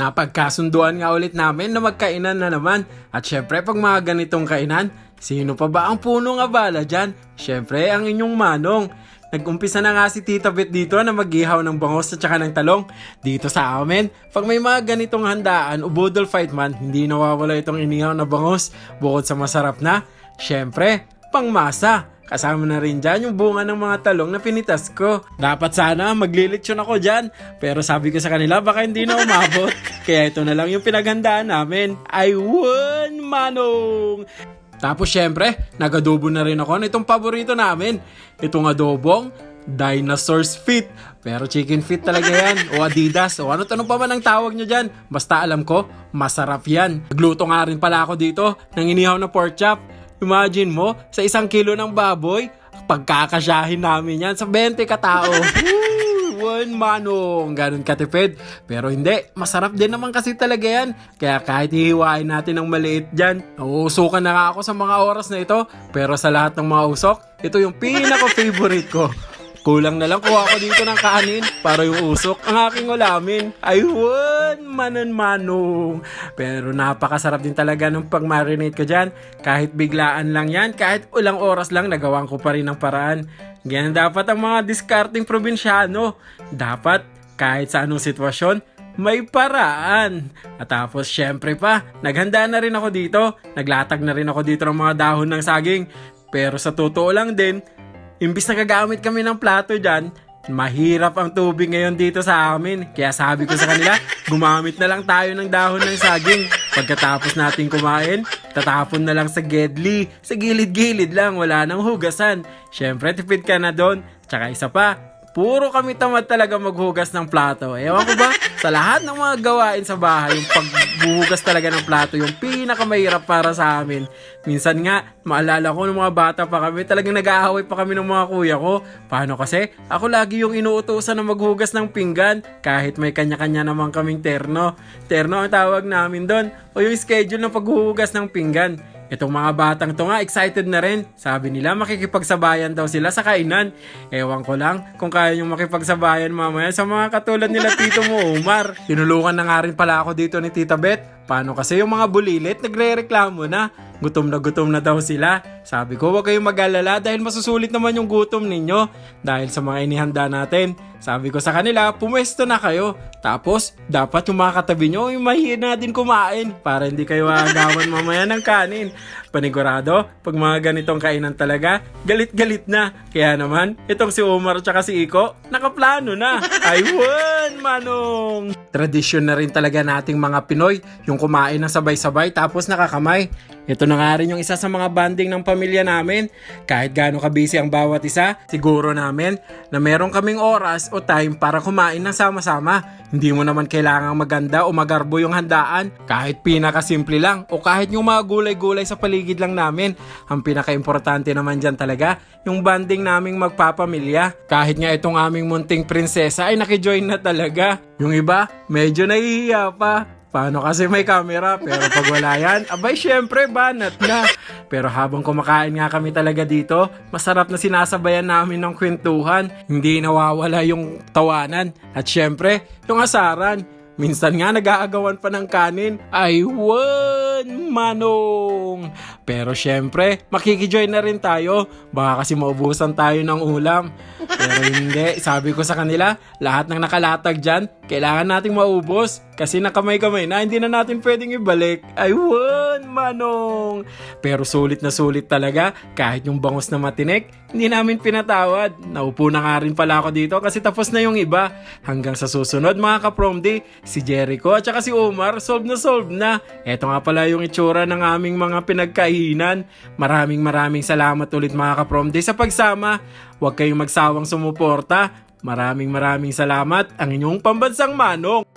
Napagkasunduan nga ulit namin na magkainan na naman. At syempre pag mga ganitong kainan, sino pa ba ang punong abala dyan? Syempre ang inyong manong. Nag-umpisa na nga si Tita Bet dito na mag-ihaw ng bangos at saka ng talong. Dito sa amin, pag may mga ganitong handaan o fight man, hindi nawawala itong inihaw na bangos. Bukod sa masarap na, syempre, pangmasa. Kasama na rin dyan yung bunga ng mga talong na pinitas ko. Dapat sana maglilitsyon ako dyan. Pero sabi ko sa kanila baka hindi na umabot. Kaya ito na lang yung pinaghandaan namin. I won, Manong! Tapos syempre, nagadobo na rin ako nitong paborito namin. Itong adobong Dinosaur's Feet. Pero chicken feet talaga yan. O Adidas. O ano tanong pa man ang tawag nyo dyan. Basta alam ko, masarap yan. Nagluto nga rin pala ako dito ng inihaw na pork chop. Imagine mo, sa isang kilo ng baboy, pagkakasyahin namin yan sa 20 katao. One manong, ganun katipid. Pero hindi, masarap din naman kasi talaga yan. Kaya kahit hihiwain natin ng maliit dyan, nauusukan na nga ako sa mga oras na ito. Pero sa lahat ng mga usok, ito yung pinaka-favorite ko. Kulang na lang kuha ko dito ng kanin para yung usok ang aking ulamin. Ayun, manon manong. Pero napakasarap din talaga ng pag-marinate ko dyan. Kahit biglaan lang yan, kahit ulang oras lang, nagawan ko pa rin ng paraan. Ganyan dapat ang mga discarding probinsyano. Dapat kahit sa anong sitwasyon, may paraan. At tapos syempre pa, naghanda na rin ako dito. Naglatag na rin ako dito ng mga dahon ng saging. Pero sa totoo lang din, imbis na gagamit kami ng plato dyan, mahirap ang tubig ngayon dito sa amin. Kaya sabi ko sa kanila, gumamit na lang tayo ng dahon ng saging. Pagkatapos natin kumain, tatapon na lang sa gedli. Sa gilid-gilid lang, wala nang hugasan. Syempre, tipid ka na doon. Tsaka isa pa, puro kami tamad talaga maghugas ng plato. Ewan ko ba, sa lahat ng mga gawain sa bahay, yung pagbuhugas talaga ng plato, yung pinakamahirap para sa amin. Minsan nga, maalala ko ng mga bata pa kami, talagang nag-aaway pa kami ng mga kuya ko. Paano kasi? Ako lagi yung inuutosan na maghugas ng pinggan, kahit may kanya-kanya naman kaming terno. Terno ang tawag namin doon, o yung schedule ng paghuhugas ng pinggan. Itong mga batang to nga, excited na rin. Sabi nila, makikipagsabayan daw sila sa kainan. Ewan ko lang kung kaya yung makipagsabayan mamaya sa mga katulad nila Tito mo, Umar. Tinulungan na nga rin pala ako dito ni Tita Bet. Paano kasi yung mga bulilit, nagre-reklamo na. Gutom na gutom na daw sila. Sabi ko, huwag kayong mag-alala dahil masusulit naman yung gutom ninyo. Dahil sa mga inihanda natin. Sabi ko sa kanila, pumwesto na kayo. Tapos, dapat yung mga katabi nyo, yung mahina din kumain. Para hindi kayo agawan mamaya ng kanin. Panigurado, pag mga ganitong kainan talaga, galit-galit na. Kaya naman, itong si Omar at si Iko, nakaplano na. Ay, won, manong! Tradisyon na rin talaga nating mga Pinoy, yung kumain ng sabay-sabay tapos nakakamay. Ito na nga rin yung isa sa mga banding ng pamilya namin. Kahit gaano kabisi ang bawat isa, siguro namin na meron kaming oras o time para kumain ng sama-sama. Hindi mo naman kailangang maganda o magarbo yung handaan. Kahit pinakasimple lang o kahit yung mga gulay-gulay sa paligid lang namin. Ang pinaka-importante naman dyan talaga, yung banding naming magpapamilya. Kahit nga itong aming munting prinsesa ay nakijoin na talaga. Yung iba, medyo nahihiya pa. Paano kasi may camera pero pag wala yan, abay syempre banat na. Pero habang kumakain nga kami talaga dito, masarap na sinasabayan namin ng kwentuhan. Hindi nawawala yung tawanan. At syempre, yung asaran. Minsan nga nag-aagawan pa ng kanin. Ay, one manong! Pero syempre, makikijoin na rin tayo. Baka kasi maubusan tayo ng ulam. Pero hindi, sabi ko sa kanila, lahat ng nakalatag dyan, kailangan nating maubos. Kasi nakamay-kamay na, hindi na natin pwedeng ibalik. Ay, one manong! Pero sulit na sulit talaga, kahit yung bangos na matinik, hindi namin pinatawad. Naupo na nga rin pala ako dito kasi tapos na yung iba. Hanggang sa susunod mga kapromdi, si Jericho at saka si Omar, solve na solve na. Eto nga pala yung itsura ng aming mga pinagkainan. Maraming maraming salamat ulit mga kapromdi sa pagsama. Huwag kayong magsawang sumuporta. Maraming maraming salamat ang inyong pambansang manong.